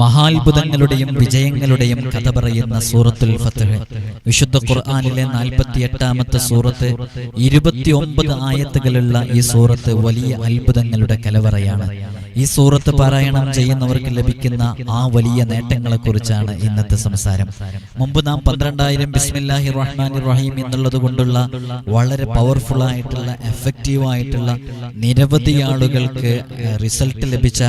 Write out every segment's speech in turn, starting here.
മഹാത്ഭുതങ്ങളുടെയും വിജയങ്ങളുടെയും കഥ പറയുന്ന സൂറത്തുൽ ഫത്തഹ് വിശുദ്ധ ഖുർആാനിലെ നാൽപ്പത്തി എട്ടാമത്തെ സൂറത്ത് ഇരുപത്തിയൊമ്പത് ആയത്തുകളുള്ള ഈ സൂറത്ത് വലിയ അത്ഭുതങ്ങളുടെ കലവറയാണ്. ഈ സൂറത്ത് പാരായണം ചെയ്യുന്നവർക്ക് ലഭിക്കുന്ന ആ വലിയ നേട്ടങ്ങളെ കുറിച്ചാണ് ഇന്നത്തെ സംസാരം. മുമ്പ് നാം പന്ത്രണ്ടായിരം ബിസ്മില്ലാഹി റഹ്മാൻ റഹീം എന്നുള്ളത് കൊണ്ടുള്ള വളരെ പവർഫുൾ ആയിട്ടുള്ള എഫക്റ്റീവ് ആയിട്ടുള്ള നിരവധി ആളുകൾക്ക് റിസൾട്ട് ലഭിച്ച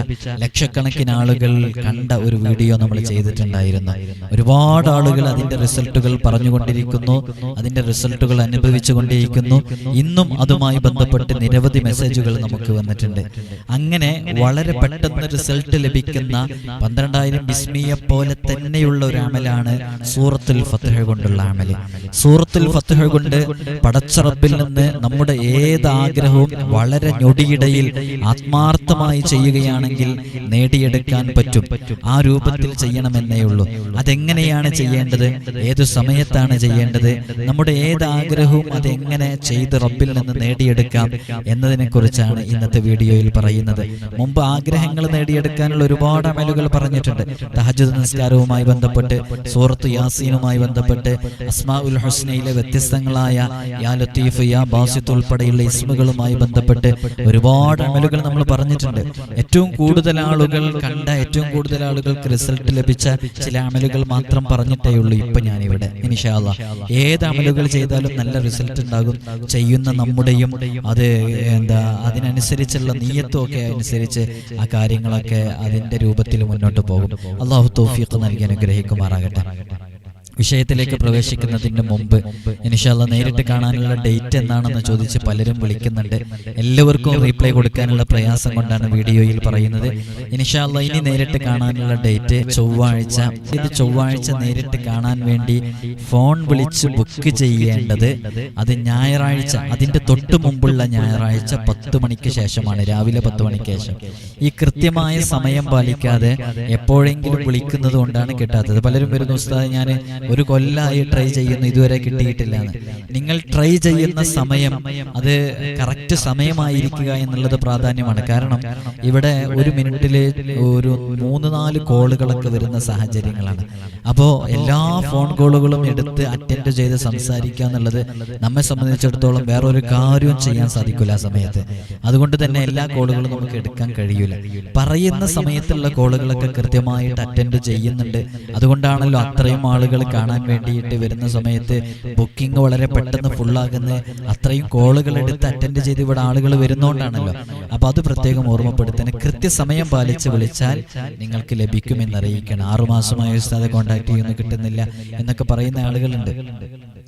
ലക്ഷക്കണക്കിന് ആളുകൾ കണ്ട ഒരു വീഡിയോ നമ്മൾ ചെയ്തിട്ടുണ്ടായിരുന്നു. ഒരുപാട് ആളുകൾ അതിന്റെ റിസൾട്ടുകൾ പറഞ്ഞുകൊണ്ടിരിക്കുന്നു. അതിന്റെ റിസൾട്ടുകൾ അനുഭവിച്ചു കൊണ്ടിരിക്കുന്നു. ഇന്നും അതുമായി ബന്ധപ്പെട്ട് നിരവധി മെസ്സേജുകൾ നമുക്ക് വന്നിട്ടുണ്ട്. അങ്ങനെ വളരെ പെട്ടെന്ന് റിസൾട്ട് ലഭിക്കുന്ന പന്ത്രണ്ടായിരം ബിസ്മിയെ പോലെ തന്നെയുള്ള ഒരു അമലാണ് സൂറത്തുൽ ഫത്തഹ കൊണ്ടുള്ള അമൽ. സൂറത്തുൽ ഫത്തഹ കൊണ്ട് പടച്ചറപ്പിൽ നിന്ന് നമ്മുടെ ഏത് ആഗ്രഹവും വളരെ ഞൊടിയിടയിൽ ആത്മാർത്ഥമായി ചെയ്യുകയാണെങ്കിൽ നേടിയെടുക്കാൻ പറ്റും. ആ രൂപത്തിൽ ചെയ്യണമെന്നേ ഉള്ളൂ. അതെങ്ങനെയാണ് ചെയ്യേണ്ടത്? ഏതു സമയത്താണ് ചെയ്യേണ്ടത്? നമ്മുടെ ഏത് ആഗ്രഹവും അതെങ്ങനെ ചെയ്ത് റബ്ബിൽ നിന്ന് നേടിയെടുക്കാം എന്നതിനെ കുറിച്ചാണ് ഇന്നത്തെ വീഡിയോയിൽ പറയുന്നത്. മുമ്പ് ആഗ്രഹങ്ങൾ നേടിയെടുക്കാനുള്ള ഒരുപാട് അമലുകൾ പറഞ്ഞിട്ടുണ്ട്. തഹജുദ് നിസ്കാരവുമായി ബന്ധപ്പെട്ട് സൂറത്ത് യാസീനുമായി ബന്ധപ്പെട്ട് അസ്മാ ഉൽ ഹുസ്നയിലെ വ്യത്യസ്തങ്ങളായ യാ ലത്തീഫ് യാ ബാസിത്ത് ഉൾപ്പെടെയുള്ള ഇസ്മുകളുമായി ബന്ധപ്പെട്ട് ഒരുപാട് അമലുകൾ നമ്മൾ പറഞ്ഞിട്ടുണ്ട്. ഏറ്റവും കൂടുതൽ ആളുകൾ കണ്ട ഏറ്റവും കൂടുതൽ ആളുകൾക്ക് റിസൾട്ട് ലഭിച്ച ചില അമലുകൾ മാത്രം പറഞ്ഞിട്ടേ ഉള്ളൂ ഇപ്പൊ ഞാനിവിടെ. ഇനിഷാല്ല ഏത് അമലുകൾ ചെയ്താലും നല്ല റിസൾട്ട് ഉണ്ടാകും. ചെയ്യുന്ന നമ്മുടെയും അത് എന്താ അതിനനുസരിച്ചുള്ള നീയത്തും ഒക്കെ അനുസരിച്ച് ആ കാര്യങ്ങളൊക്കെ അതിന്റെ രൂപത്തിൽ മുന്നോട്ട് പോകും. അള്ളാഹു തൗഫീഖ് നൽകി അനുഗ്രഹിക്കുമാറാകട്ടെ. വിഷയത്തിലേക്ക് പ്രവേശിക്കുന്നതിന് മുമ്പ് ഇനിഷാല്ല നേരിട്ട് കാണാനുള്ള ഡേറ്റ് എന്താണെന്ന് ചോദിച്ച് പലരും വിളിക്കുന്നുണ്ട്. എല്ലാവർക്കും റീപ്ലൈ കൊടുക്കാനുള്ള പ്രയാസം കൊണ്ടാണ് വീഡിയോയിൽ പറയുന്നത്. ഇനിഷാല്ല ഇനി നേരിട്ട് കാണാനുള്ള ഡേറ്റ് ചൊവ്വാഴ്ച. ഇത് ചൊവ്വാഴ്ച നേരിട്ട് കാണാൻ വേണ്ടി ഫോൺ വിളിച്ച് ബുക്ക് ചെയ്യേണ്ടത് അത് ഞായറാഴ്ച. അതിന്റെ തൊട്ട് മുമ്പുള്ള ഞായറാഴ്ച പത്ത് മണിക്ക് ശേഷമാണ്. രാവിലെ പത്ത് മണിക്ക് ശേഷം. ഈ കൃത്യമായ സമയം പാലിക്കാതെ എപ്പോഴെങ്കിലും വിളിക്കുന്നത് കൊണ്ടാണ് കിട്ടാത്തത്. പലരും വരുന്ന ഉസ്താദ് ഞാൻ ഒരു കൊല്ലായി ട്രൈ ചെയ്യുന്നു ഇതുവരെ കിട്ടിയിട്ടില്ല നിങ്ങൾ ട്രൈ ചെയ്യുന്ന സമയം അത് കറക്റ്റ് സമയമായിരിക്കുക എന്നുള്ളത് പ്രാധാന്യമാണ്. കാരണം ഇവിടെ ഒരു മിനിറ്റിൽ ഒരു മൂന്ന് നാല് കോളുകളൊക്കെ വരുന്ന സാഹചര്യങ്ങളാണ്. അപ്പോൾ എല്ലാ ഫോൺ കോളുകളും എടുത്ത് അറ്റൻഡ് ചെയ്ത് സംസാരിക്കുക എന്നുള്ളത് നമ്മെ സംബന്ധിച്ചിടത്തോളം വേറൊരു കാര്യവും ചെയ്യാൻ സാധിക്കില്ല ആ സമയത്ത്. അതുകൊണ്ട് തന്നെ എല്ലാ കോളുകളും നമുക്ക് എടുക്കാൻ കഴിയില്ല പറയുന്ന സമയത്തുള്ള കോളുകളൊക്കെ കൃത്യമായിട്ട് അറ്റൻഡ് ചെയ്യുന്നുണ്ട്. അതുകൊണ്ടാണല്ലോ അത്രയും ആളുകൾ കാണാൻ വേണ്ടിയിട്ട് വരുന്ന സമയത്ത് ബുക്കിംഗ് വളരെ പെട്ടെന്ന് ഫുള്ളാകുന്ന അത്രയും കോളുകൾ എടുത്ത് അറ്റൻഡ് ചെയ്ത് ഇവിടെ ആളുകൾ വരുന്നോണ്ടാണല്ലോ. അപ്പൊ അത് പ്രത്യേകം ഓർമ്മപ്പെടുത്തണം. കൃത്യസമയം പാലിച്ച് വിളിച്ചാൽ നിങ്ങൾക്ക് ലഭിക്കുമെന്ന് അറിയിക്കണം ആറുമാസമായ ഉസ്താദെ കോൺടാക്ട് ചെയ്യുന്നു കിട്ടുന്നില്ല എന്നൊക്കെ പറയുന്ന ആളുകളുണ്ട്.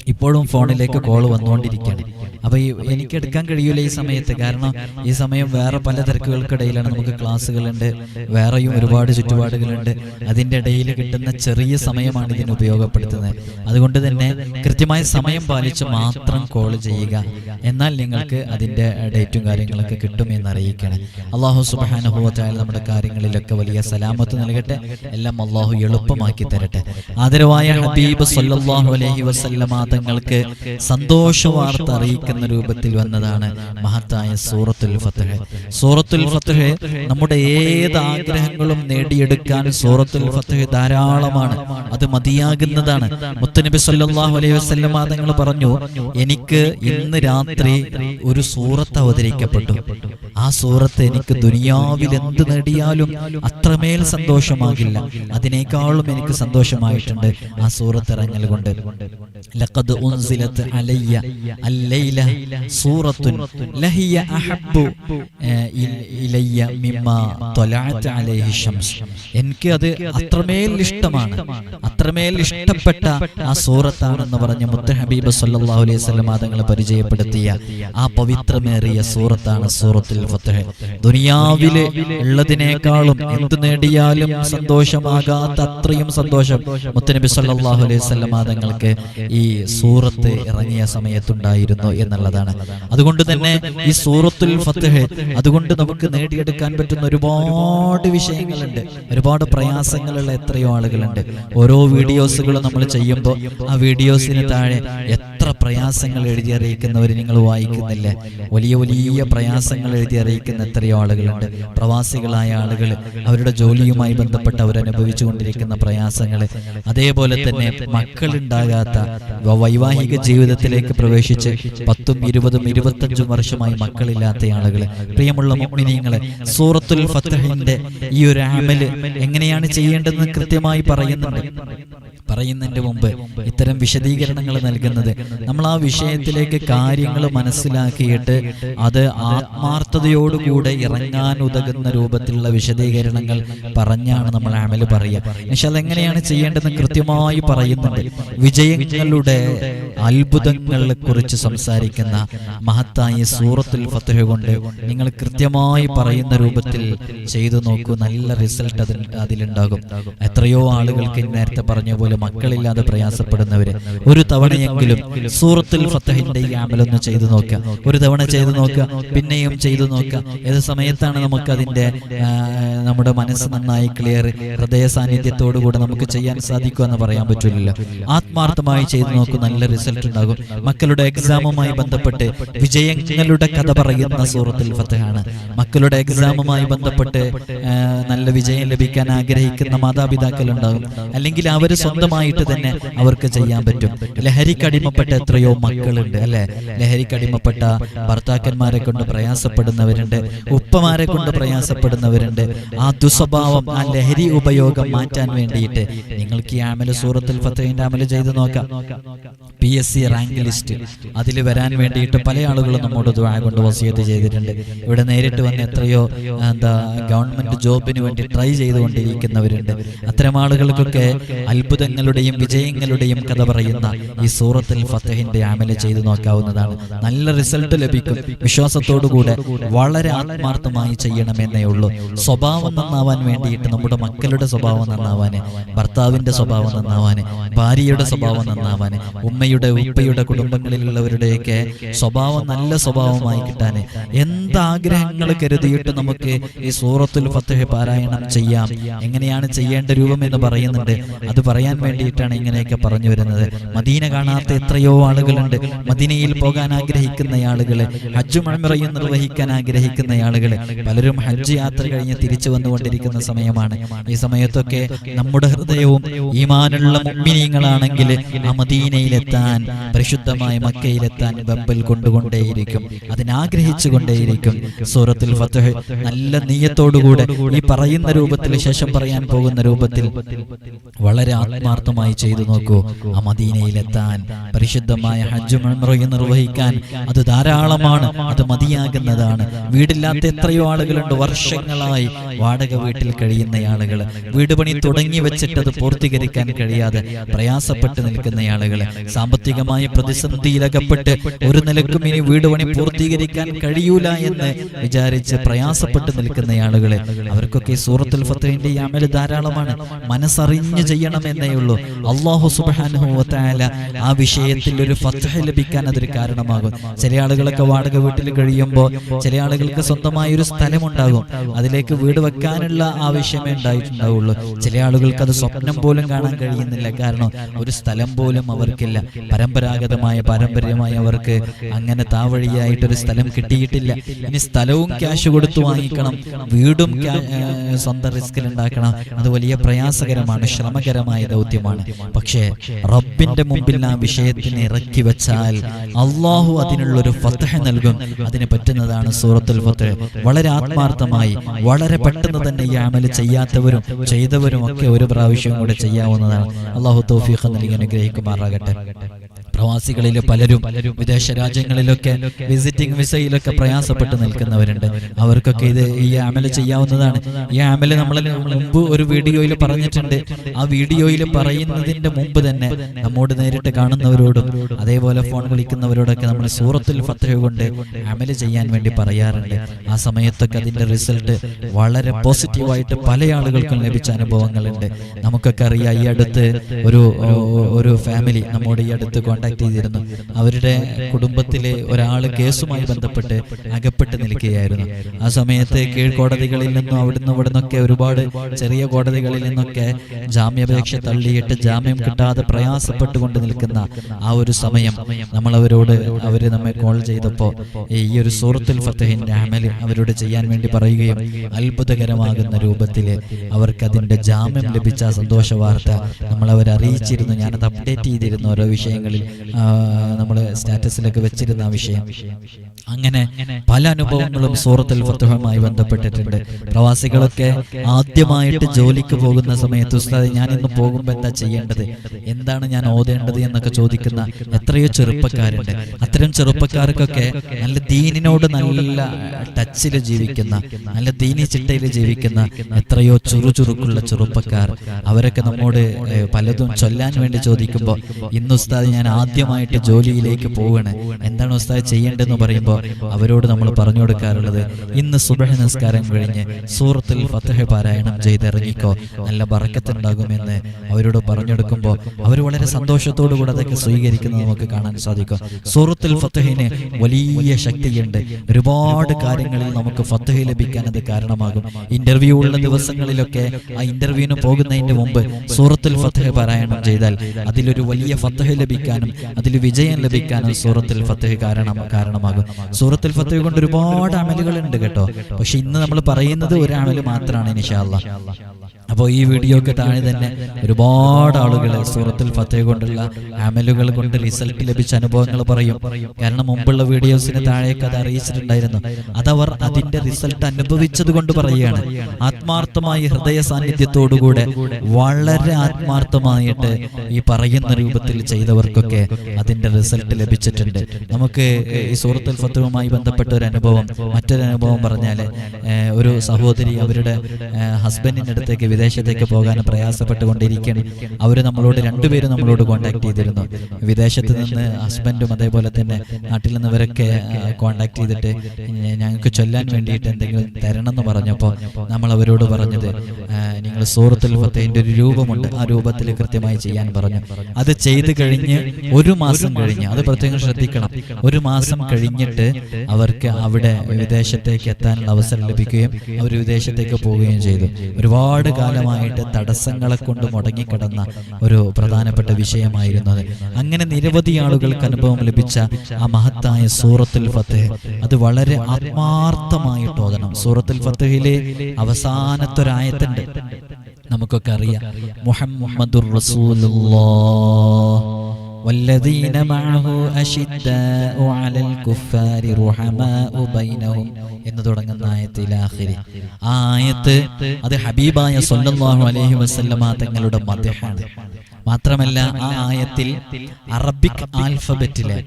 ഇപ്പോഴും ഫോണിലേക്ക് കോൾ വന്നുകൊണ്ടിരിക്കുകയാണ്. അപ്പൊ ഈ എനിക്ക് എടുക്കാൻ കഴിയൂല ഈ സമയത്ത് കാരണം ഈ സമയം വേറെ പല തിരക്കുകൾക്കിടയിലാണ് നമുക്ക് ക്ലാസ്സുകളുണ്ട്. വേറെയും ഒരുപാട് ചുറ്റുപാടുകളുണ്ട്. അതിന്റെ ഇടയിൽ കിട്ടുന്ന ചെറിയ സമയമാണ് ഇതിന് ഉപയോഗപ്പെടുത്തുന്നത്. അതുകൊണ്ട് തന്നെ കൃത്യമായ സമയം പാലിച്ച് മാത്രം കോൾ ചെയ്യുക. എന്നാൽ നിങ്ങൾക്ക് അതിന്റെ ഡേറ്റും കാര്യങ്ങളൊക്കെ കിട്ടും എന്ന് അറിയിക്കണം അള്ളാഹു സുബാനുഭവത്തായ നമ്മുടെ കാര്യങ്ങളിലൊക്കെ വലിയ സലാമത്ത് നൽകട്ടെ. എല്ലാം അള്ളാഹു എളുപ്പമാക്കി തരട്ടെ. ആദരവായ ഹബീബ് സല്ലാഹു അലൈഹി വസല്ലമ തങ്ങൾക്ക് സന്തോഷ വാർത്ത അറിയിക്കുന്ന രൂപത്തിൽ വന്നതാണ് മഹത്തായ സൂറത്തുൽ ഫത്തഹ് സൂറത്തുൽ ഫത്തഹ് നമ്മുടെ ഏത് ആഗ്രഹങ്ങളും നേടിയെടുക്കാൻ സൂറത്തുൽ ഫത്തഹ് ധാരാളമാണ്. അത് മതിയാകുന്നതാണ്. മുത്തനബി സല്ലല്ലാഹു അലൈഹി വസല്ലമ തങ്ങൾ പറഞ്ഞു എനിക്ക് ഇന്ന് രാത്രി ഒരു സൂറത്ത് അവതരിക്കപ്പെട്ടു. ആ സൂറത്ത് എനിക്ക് ദുനിയാവിൽ എന്ത് നേടിയാലും അത്രമേൽ സന്തോഷമാകില്ല. അതിനേക്കാളും എനിക്ക് സന്തോഷമായിട്ടുണ്ട് ആ സൂറത്ത് ഇറങ്ങൽ കൊണ്ട്. ലഖദ് ഉൻസിലത്ത് അലയ്യ الليلة സൂറത്തുൻ ലഹിയ أحب إلي മിമ്മ ത്വലഅത്ത് അലൈഹി الشمس. എനിക്ക് അത് അത്രമേൽ ഇഷ്ടമാണ്. അത്രമേൽ ഇഷ്ടപ്പെട്ട ആ സൂറത്താണെന്ന് പറഞ്ഞ മുത്ത ഹബീബ് സല്ലല്ലാഹു അലൈഹി തങ്ങളെ പരിചയപ്പെടുത്തിയ ആ പവിത്രമേറിയ സൂറത്താണ് സൂറത്തുൽ ദുനിയാവിൽ ഉള്ളതിനേക്കാളും എന്തു നേടിയാലും സന്തോഷമാകാത്ത അത്രയും സന്തോഷം മുത്തനബി സല്ലാഹു അലൈഹി വസല്ലം തങ്ങൾക്ക് ഈ സൂറത്ത് ഇറങ്ങിയ സമയത്തുണ്ടായിരുന്നു എന്നുള്ളതാണ്. അതുകൊണ്ട് തന്നെ ഈ സൂറത്തുൽ ഫത്തഹ് അതുകൊണ്ട് നമുക്ക് നേടിയെടുക്കാൻ പറ്റുന്ന ഒരുപാട് വിഷയങ്ങളുണ്ട്. ഒരുപാട് പ്രയാസങ്ങളുള്ള എത്രയോ ആളുകളുണ്ട്. ഓരോ വീഡിയോസുകളും നമ്മൾ ചെയ്യുമ്പോൾ ആ വീഡിയോസിന് താഴെ എത്ര പ്രയാസങ്ങൾ എഴുതി അറിയിക്കുന്നവർ നിങ്ങൾ വായിക്കുന്നില്ലേ. വലിയ വലിയ പ്രയാസങ്ങൾ എഴുതി അറിയിക്കുന്ന എത്രയോ ആളുകളുണ്ട്. പ്രവാസികളായ ആളുകൾ അവരുടെ ജോലിയുമായി ബന്ധപ്പെട്ട് അവരനുഭവിച്ചു കൊണ്ടിരിക്കുന്ന പ്രയാസങ്ങൾ. അതേപോലെ തന്നെ മക്കളുണ്ടാകാത്ത വൈവാഹിക ജീവിതത്തിലേക്ക് പ്രവേശിച്ച് പത്തും ഇരുപതും ഇരുപത്തഞ്ചും വർഷമായി മക്കളില്ലാത്ത ആളുകൾ പ്രിയമുള്ള മുഅ്മിനീങ്ങളെ സൂറത്തുൽ ഫത്തഹിന്റെ ഈ ഒരു ആമൽ എങ്ങനെയാണ് ചെയ്യേണ്ടതെന്ന് കൃത്യമായി പറയുന്നുണ്ട്. പറയുന്നതിന്റെ മുമ്പ് ഇത്തരം വിശദീകരണങ്ങൾ നൽകുന്നത് നമ്മൾ ആ വിഷയത്തിലേക്ക് കാര്യങ്ങൾ മനസ്സിലാക്കിയിട്ട് അത് ആത്മാർത്ഥതയോടുകൂടെ ഇറങ്ങാൻ ഉതകുന്ന രൂപത്തിലുള്ള വിശദീകരണങ്ങൾ പറഞ്ഞാണ് നമ്മൾ അമൽ പറയുക. പക്ഷെ അതെങ്ങനെയാണ് ചെയ്യേണ്ടതെന്ന് കൃത്യമായി പറയുന്നുണ്ട്. വിജയങ്ങളുടെ അത്ഭുതങ്ങളെ കുറിച്ച് സംസാരിക്കുന്ന മഹത്തായ സൂറത്തുൽ ഫത്തഹ കൊണ്ട് നിങ്ങൾ കൃത്യമായി പറയുന്ന രൂപത്തിൽ ചെയ്തു നോക്കൂ. നല്ല റിസൾട്ട് അതിൽ അതിലുണ്ടാകും. എത്രയോ ആളുകൾക്ക് നേരത്തെ പറഞ്ഞ പോലെ മക്കളില്ലാതെ പ്രയാസപ്പെടുന്നവര്. ഒരു തവണയെങ്കിലും സൂറത്തിൽ ഫത്തഹിന്റെ ഈ ആമലൊന്ന് ചെയ്തു നോക്കുക. ഒരു തവണ ചെയ്തു നോക്കുക. പിന്നെയും ചെയ്തു നോക്കുക. ഏത് സമയത്താണ് നമുക്ക് അതിന്റെ നമ്മുടെ മനസ്സ് നന്നായി ക്ലിയർ ഹൃദയ സാന്നിധ്യത്തോടുകൂടെ നമുക്ക് ചെയ്യാൻ സാധിക്കുക എന്ന് പറയാൻ പറ്റില്ല ആത്മാർത്ഥമായി ചെയ്തു നോക്കും നല്ല റിസൾട്ട് ഉണ്ടാകും. മക്കളുടെ എക്സാമുമായി ബന്ധപ്പെട്ട് വിജയങ്ങളുടെ കഥ പറയുന്ന സൂറത്തിൽ ഫത്തഹാണ്. മക്കളുടെ എക്സാമുമായി ബന്ധപ്പെട്ട് നല്ല വിജയം ലഭിക്കാൻ ആഗ്രഹിക്കുന്ന മാതാപിതാക്കൾ ഉണ്ടാകും അല്ലെങ്കിൽ അവർ സ്വന്തമായിട്ട് തന്നെ അവർക്ക് ചെയ്യാൻ പറ്റും. ലഹരിക്കടിമപ്പെട്ട എത്രയോ മക്കളുണ്ട് അല്ലെ? ലഹരിക്കടിമപ്പെട്ട ഭർത്താക്കന്മാരെ കൊണ്ട് പ്രയാസപ്പെടുന്നവരുണ്ട് ഉപ്പമാരെ കൊണ്ട് പ്രയാസപ്പെടുന്നവരുണ്ട്. ആ ദുസ്വഭാവം ആ ലഹരി ഉപയോഗം മാറ്റാൻ വേണ്ടിയിട്ട് നിങ്ങൾക്ക് ഈ ആമൽ സൂറത്തിൽ ഫത്തേന്റെ അമൽ ചെയ്ത് നോക്കാം. P S C rank list അതിൽ വരാൻ വേണ്ടിയിട്ട് പല ആളുകളും നമ്മോട് കൊണ്ട് വസീത് ചെയ്തിട്ടുണ്ട്. ഇവിടെ നേരിട്ട് വന്ന് എത്രയോ എന്താ ഗവൺമെന്റ് ജോബിന് വേണ്ടി ട്രൈ ചെയ്തുകൊണ്ടിരിക്കുന്നവരുണ്ട്. അത്തരം ആളുകൾക്കൊക്കെ അത്ഭുതങ്ങളുടെയും വിജയങ്ങളുടെയും കഥ പറയുന്ന ഈ സൂറത്തിൽ ഫത്തഹിന്റെ ആമല ചെയ്തു നോക്കാവുന്നതാണ്. നല്ല റിസൾട്ട് ലഭിക്കും. വിശ്വാസത്തോടുകൂടെ വളരെ ആത്മാർത്ഥമായി ചെയ്യണമെന്നേ ഉള്ളൂ. സ്വഭാവം നന്നാവാൻ വേണ്ടിയിട്ട് നമ്മുടെ മക്കളുടെ സ്വഭാവം നന്നാവാന് ഭർത്താവിന്റെ സ്വഭാവം നന്നാവാന് ഭാര്യയുടെ സ്വഭാവം നന്നാവാന് ഉമ്മയുടെ ഉപ്പയുടെ കുടുംബങ്ങളിലുള്ളവരുടെയൊക്കെ സ്വഭാവം നല്ല സ്വഭാവമായി കിട്ടാന് എന്താഗ്രഹങ്ങൾ കരുതിയിട്ട് നമുക്ക് ഈ സൂറത്തുൽ ഫത്തഹ് പാരായണം ചെയ്യാം. എങ്ങനെയാണ് ചെയ്യേണ്ട രൂപം എന്ന് പറയുന്നുണ്ട്. അത് പറയാൻ വേണ്ടിയിട്ടാണ് ഇങ്ങനെയൊക്കെ പറഞ്ഞു വരുന്നത്. മദീന കാണാത്ത എത്രയോ ആളുകളുണ്ട്. മദീനയിൽ പോകാൻ ആഗ്രഹിക്കുന്ന ആളുകൾ ഹജ്ജ് മഴമിറയും നിർവഹിക്കാൻ ആഗ്രഹിക്കുന്ന ആളുകൾ പലരും ഹജ്ജ് യാത്ര കഴിഞ്ഞ് തിരിച്ചു വന്നുകൊണ്ടിരിക്കുന്ന സമയമാണ്. ഈ സമയത്തൊക്കെ നമ്മുടെ ഹൃദയവും ഈമാനുള്ള മുമ്പിനീങ്ങളാണെങ്കിൽ ആ മദീനയിലെത്താൻ പരിശുദ്ധമായ മക്കയിലെത്താൻ ബമ്പൽ കൊണ്ടുകൊണ്ടേയിരിക്കും. അതിനാഗ്രഹിച്ചു കൊണ്ടേയിരിക്കും സൂറത്തിൽ ഫത്തഹ് നല്ല നീയത്തോടുകൂടെ ഈ പറയുന്ന രൂപത്തിൽ ശേഷം പറയാൻ പോകുന്ന രൂപത്തിൽ വളരെ ആത്മാർത്ഥമായി ചെയ്തു നോക്കൂ. ആ മദീനയിലെത്താൻ പരിശുദ്ധമായ ഹജ്ജ് ഉംറയും നിർവഹിക്കാൻ അത് ധാരാളമാണ്. അത് മതിയാകുന്നതാണ്. വീടില്ലാത്ത എത്രയോ ആളുകളുണ്ട്. വർഷങ്ങളായി വാടക വീട്ടിൽ കഴിയുന്ന ആളുകൾ വീട് പണി തുടങ്ങി വെച്ചിട്ട് അത് പൂർത്തീകരിക്കാൻ കഴിയാതെ പ്രയാസപ്പെട്ട് നിൽക്കുന്ന ആളുകൾ സാമ്പത്തികമായ പ്രതിസന്ധിയിലകപ്പെട്ട് ഒരു നിലക്കും ഇനി വീട് പണി പൂർത്തീകരിക്കാൻ കഴിയൂല എന്ന് വിചാരിച്ച് പ്രയാസപ്പെട്ട് നിൽക്കുന്ന ആളുകളെ അവർക്കൊക്കെ സൂറത്തുൽ ഫത്തഹിന്റെ ഈ അമൽ ധാരാളമാണ്. മനസ്സറിഞ്ഞ് ചെയ്യണമെന്നേ ഉള്ളൂ. അള്ളാഹു സുബ്ഹാനഹു വതആല ആ വിഷയത്തിൽ ഒരു ഫത്തഹ് ലഭിക്കാൻ അതൊരു കാരണമാകും. ചില ആളുകളൊക്കെ വാടക വീട്ടിൽ കഴിയുമ്പോൾ ചില ആളുകൾക്ക് സ്വന്തമായ ഒരു സ്ഥലമുണ്ടാകും. അതിലേക്ക് വീട് വെക്കാനുള്ള ആവശ്യമേ ഉണ്ടായിട്ടുണ്ടാവുള്ളൂ. ചില ആളുകൾക്ക് അത് സ്വപ്നം പോലും കാണാൻ കഴിയുന്നില്ല. കാരണം ഒരു സ്ഥലം പോലും അവർക്കില്ല. പരമ്പരാഗതമായ പാരമ്പര്യമായി അവർക്ക് അങ്ങനെ താവഴിയായിട്ടൊരു സ്ഥലം കിട്ടിയിട്ടില്ല. ഇനി സ്ഥലവും ക്യാഷ് കൊടുത്തു വാങ്ങിക്കണം. വീടും സ്വന്തം റിസ്കിൽ ഉണ്ടാക്കണം. അത് വലിയ പ്രയാസകരമാണ് ശ്രമകരമായ ദൗത്യമാണ്. പക്ഷേ റബ്ബിന്റെ മുമ്പിൽ ആ വിഷയത്തിനെ ഇറക്കി വെച്ചാൽ അള്ളാഹു അതിനുള്ളൊരു ഫത്തഹ നൽകും. അതിന് പറ്റുന്നതാണ് സൂറത്തുൽ ഫത്തഹ് വളരെ ആത്മാർത്ഥമായി വളരെ പെട്ടെന്ന് തന്നെ ഈ അമൽ ചെയ്യാത്തവരും ചെയ്തവരും ഒക്കെ ഒരു പ്രാവശ്യം കൂടെ ചെയ്യാവുന്നതാണ്. അള്ളാഹു തോഫീഖ് നൽകി അനുഗ്രഹിക്കുമാറാകട്ടെ. പ്രവാസികളിൽ പലരും വിദേശ രാജ്യങ്ങളിലൊക്കെ വിസിറ്റിംഗ് വിസയിലൊക്കെ പ്രയാസപ്പെട്ട് നിൽക്കുന്നവരുണ്ട്. അവർക്കൊക്കെ ഇത് ഈ ആമൽ ചെയ്യാവുന്നതാണ്. ഈ ആമൽ നമ്മൾ മുമ്പ് ഒരു വീഡിയോയിൽ പറഞ്ഞിട്ടുണ്ട്. ആ വീഡിയോയിൽ പറയുന്നതിന്റെ മുമ്പ് തന്നെ നമ്മോട് നേരിട്ട് കാണുന്നവരോടും അതേപോലെ ഫോൺ വിളിക്കുന്നവരോടൊക്കെ നമ്മൾ സൂറത്തിൽ ഫത്തഹ കൊണ്ട് ആമൽ ചെയ്യാൻ വേണ്ടി പറയാറുണ്ട്. ആ സമയത്തൊക്കെ അതിന്റെ റിസൾട്ട് വളരെ പോസിറ്റീവായിട്ട് പല ആളുകൾക്കും ലഭിച്ച അനുഭവങ്ങളുണ്ട്. നമുക്കൊക്കെ അറിയാം ഈ അടുത്ത് ഒരു ഒരു ഫാമിലി നമ്മുടെ ഈ അടുത്ത് കോണ്ടാക്ട് കോൺടാക്ട് ചെയ്തിരുന്നു. അവരുടെ കുടുംബത്തിലെ ഒരാൾ കേസുമായി ബന്ധപ്പെട്ട് അകപ്പെട്ട് നിൽക്കുകയായിരുന്നു. ആ സമയത്ത് കീഴ്ക്കോടതികളിൽ നിന്നും അവിടുന്ന് ഇവിടെ നിന്നൊക്കെ ഒരുപാട് ചെറിയ കോടതികളിൽ നിന്നൊക്കെ ജാമ്യാപേക്ഷ തള്ളിയിട്ട് ജാമ്യം കിട്ടാതെ പ്രയാസപ്പെട്ടുകൊണ്ട് നിൽക്കുന്ന ആ ഒരു സമയം നമ്മൾ അവരോട് അവർ നമ്മെ കോൾ ചെയ്തപ്പോൾ ഈ ഒരു സൂറത്തുൽ ഫത്തഹിന്റെ അമൽ അവരോട് ചെയ്യാൻ വേണ്ടി പറയുകയും അത്ഭുതകരമാകുന്ന രൂപത്തിൽ അവർക്ക് അതിന്റെ ജാമ്യം ലഭിച്ച സന്തോഷ വാർത്ത നമ്മൾ അവരെ അറിയിച്ചിരുന്നു ഞാനത് അപ്ഡേറ്റ് ചെയ്തിരുന്നു ഓരോ വിഷയങ്ങളിൽ. നമ്മൾ സ്റ്റാറ്റസിലൊക്കെ വെച്ചിരുന്ന ആ വിഷയം. അങ്ങനെ പല അനുഭവങ്ങളും സൂറത്തുൽ ഫത്തുഹുമായി ബന്ധപ്പെട്ടിട്ടുണ്ട്. പ്രവാസികളൊക്കെ ആദ്യമായിട്ട് ജോലിക്ക് പോകുന്ന സമയത്ത് ഉസ്താദ് ഞാൻ ഇന്ന് പോകുമ്പോൾ എന്താ ചെയ്യേണ്ടത്? എന്താണ് ഞാൻ ഓതേണ്ടത് എന്നൊക്കെ ചോദിക്കുന്ന എത്രയോ ചെറുപ്പക്കാരുണ്ട്. അത്തരം ചെറുപ്പക്കാർക്കൊക്കെ നല്ല ദീനിനോട് നല്ല ടച്ചിൽ ജീവിക്കുന്ന നല്ല ദീനി ചിട്ടയിൽ ജീവിക്കുന്ന എത്രയോ ചുറുചുറുക്കുള്ള ചെറുപ്പക്കാർ. അവരൊക്കെ നമ്മോട് പലതും ചൊല്ലാൻ വേണ്ടി ചോദിക്കുമ്പോൾ ഇന്ന് ഉസ്താദ് ഞാൻ ആദ്യമായിട്ട് ജോലിയിലേക്ക് പോവുകയാണ് എന്താണ് ഉസ്താദ് ചെയ്യേണ്ടതെന്ന് പറയുമ്പോൾ അവരോട് നമ്മൾ പറഞ്ഞു കൊടുക്കാറുള്ളത് ഇന്ന് സുബഹ നമസ്കാരം കഴിഞ്ഞ് സൂറത്തിൽ ഫത്തഹ പാരായണം ചെയ്തിറങ്ങിക്കോ നല്ല ബറക്കത്തുണ്ടാകുമെന്ന് അവരോട് പറഞ്ഞെടുക്കുമ്പോൾ അവർ വളരെ സന്തോഷത്തോടു കൂടെ അതൊക്കെ സ്വീകരിക്കുന്നത് നമുക്ക് കാണാൻ സാധിക്കും. സൂറത്തുൽ ഫത്തഹിന് വലിയ ശക്തിയുണ്ട്. ഒരുപാട് കാര്യങ്ങളിൽ നമുക്ക് ഫത്തഹ ലഭിക്കാൻ അത് കാരണമാകും. ഇന്റർവ്യൂ ഉള്ള ദിവസങ്ങളിലൊക്കെ ആ ഇന്റർവ്യൂവിന് പോകുന്നതിന്റെ മുമ്പ് സൂറത്തുൽ ഫത്തഹ പാരായണം ചെയ്താൽ അതിലൊരു വലിയ ഫത്തഹ ലഭിക്കാനും അതിൽ വിജയം ലഭിക്കാനും സൂറത്തുൽ ഫത്തഹ കാരണം കാരണമാകും. സൂറത്തുൽ ഫത്തഹ കൊണ്ട് ഒരുപാട് അമലുകളുണ്ട് കേട്ടോ. പക്ഷെ ഇന്ന് നമ്മൾ പറയുന്നത് ഒരു അമൽ മാത്രമാണ് ഇൻഷാല്ല അപ്പോൾ ഈ വീഡിയോക്ക് താഴെ തന്നെ ഒരുപാട് ആളുകൾ സൂറത്തിൽ ഫത്തേ കൊണ്ടുള്ള അമലുകൾ കൊണ്ട് റിസൾട്ട് ലഭിച്ച അനുഭവങ്ങൾ പറയും. കാരണം മുമ്പുള്ള വീഡിയോസിന് താഴേക്ക് അത് അറിയിച്ചിട്ടുണ്ടായിരുന്നു. അതവർ അതിന്റെ റിസൾട്ട് അനുഭവിച്ചത് കൊണ്ട് പറയുകയാണ്. ആത്മാർത്ഥമായി ഹൃദയ സാന്നിധ്യത്തോടുകൂടെ വളരെ ആത്മാർത്ഥമായിട്ട് ഈ പറയുന്ന രൂപത്തിൽ ചെയ്തവർക്കൊക്കെ അതിന്റെ റിസൾട്ട് ലഭിച്ചിട്ടുണ്ട്. നമുക്ക് ഈ സൂറത്തുൽ ഫത്തുവുമായി ബന്ധപ്പെട്ട ഒരു അനുഭവം മറ്റൊരു അനുഭവം പറഞ്ഞാൽ ഒരു സഹോദരി അവരുടെ ഹസ്ബൻഡിന്റെ അടുത്തേക്ക് വിദേശത്തേക്ക് പോകാൻ പ്രയാസപ്പെട്ടുകൊണ്ടിരിക്കണം അവർ നമ്മളോട് രണ്ടുപേരും നമ്മളോട് കോൺടാക്ട് ചെയ്തിരുന്നു. വിദേശത്ത് നിന്ന് ഹസ്ബൻഡും അതേപോലെ തന്നെ നാട്ടിൽ നിന്നവരൊക്കെ കോൺടാക്ട് ചെയ്തിട്ട് ഞങ്ങൾക്ക് ചൊല്ലാൻ വേണ്ടിയിട്ട് എന്തെങ്കിലും തരണം എന്ന് പറഞ്ഞപ്പോൾ നമ്മൾ അവരോട് പറഞ്ഞത് നിങ്ങൾ സൂറത്തുൽ ഫത്തേന്റെ ഒരു രൂപമുണ്ട്. ആ രൂപത്തിൽ കൃത്യമായി ചെയ്യാൻ പറഞ്ഞു. അത് ചെയ്ത് കഴിഞ്ഞ് ഒരു മാസം കഴിഞ്ഞ് അത് പ്രത്യേകം ശ്രദ്ധിക്കണം. ഒരു മാസം കഴിഞ്ഞിട്ട് അവർക്ക് അവിടെ വിദേശത്തേക്ക് എത്താനുള്ള അവസരം ലഭിക്കുകയും അവർ വിദേശത്തേക്ക് പോവുകയും ചെയ്തു. ഒരുപാട് കാലമായിട്ട് തടസ്സങ്ങളെ കൊണ്ട് മുടങ്ങിക്കിടന്ന ഒരു പ്രധാനപ്പെട്ട വിഷയമായിരുന്നു അത് അങ്ങനെ നിരവധി ആളുകൾക്ക് അനുഭവം ലഭിച്ച ആ മഹത്തായ സൂറത്തുൽ ഫത്തഹ് അത് വളരെ ആത്മാർത്ഥമായിട്ട് ഓതണം സൂറത്തുൽ ഫത്തഹിലെ അവസാനത്തെ ഒരായത്തുണ്ട് നമുക്കൊക്കെ അറിയാം മുഹമ്മദുർ റസൂലുള്ളാഹ് والذين معه أشداء على الكفار رحماء بينهم എന്ന് തുടങ്ങുന്ന ആയത്തിൽ ആഹരി ആ ആയത്ത് അത് ഹബീബായ സല്ലല്ലാഹു അലഹി വസല്ലമ തങ്ങളുടെ മദ്യമാണ് മാത്രമല്ല ആ ആയത്തിൽ അറബിക് ആൽഫബറ്റിലെ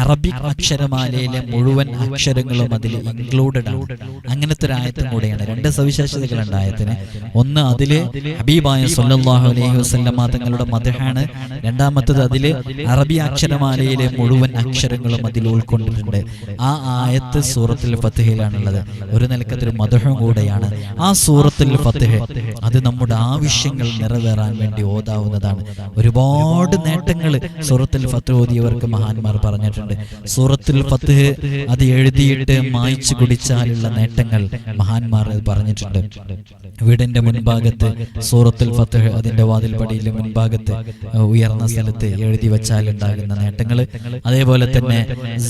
അറബിക് അക്ഷരമാലയിലെ മുഴുവൻ അക്ഷരങ്ങളും അതിൽ ഇൻക്ലൂഡഡ് ആണ്. അങ്ങനത്തെ ഒരു ആയത്തും കൂടെയാണ്. രണ്ട് സവിശേഷതകളുണ്ട് ആയത്തിന്. ഒന്ന് അതിൽ ഹബീബായ സൊല്ലാഹു അലൈഹി വസല്ലമ തങ്ങളുടെ മദ്ഹാണ് രണ്ടാമത്തത് അതിൽ അറബി അക്ഷരമാലയിലെ മുഴുവൻ അക്ഷരങ്ങളും അതിൽ ഉൾക്കൊണ്ടിട്ടുണ്ട്. ആ ആയത്ത് സൂറത്തുൽ ഫത്തഹിലാണുള്ളത് ഒരു നിലക്കത്തിൽ മധുരം കൂടെയാണ് ആ സൂറത്തിൽ ഫത്തഹ്. അത് നമ്മുടെ ആവശ്യങ്ങൾ നിറവേറാൻ വേണ്ടി ഓതാവുന്നതാണ്. ഒരുപാട് നേട്ടങ്ങൾ സൂറത്തിൽ ഫത്ത് ഓതിയവർക്ക് മഹാന്മാർ പറഞ്ഞിട്ടുണ്ട്. സൂറത്തിൽ ഫത്തഹ് അത് എഴുതിയിട്ട് മായ്ച്ചു കുടിച്ചാലുള്ള നേട്ടങ്ങൾ മഹാന്മാർ പറഞ്ഞിട്ടുണ്ട്. വീടിന്റെ മുൻഭാഗത്ത് സൂറത്തിൽ ഫത്തഹ് അതിന്റെ വാതിൽപ്പടിയിലെ മുൻഭാഗത്ത് ഉയർന്ന സ്ഥലത്ത് എഴുതി വെച്ചാൽ ഉണ്ടാകുന്ന നേട്ടങ്ങൾ. അതേപോലെ തന്നെ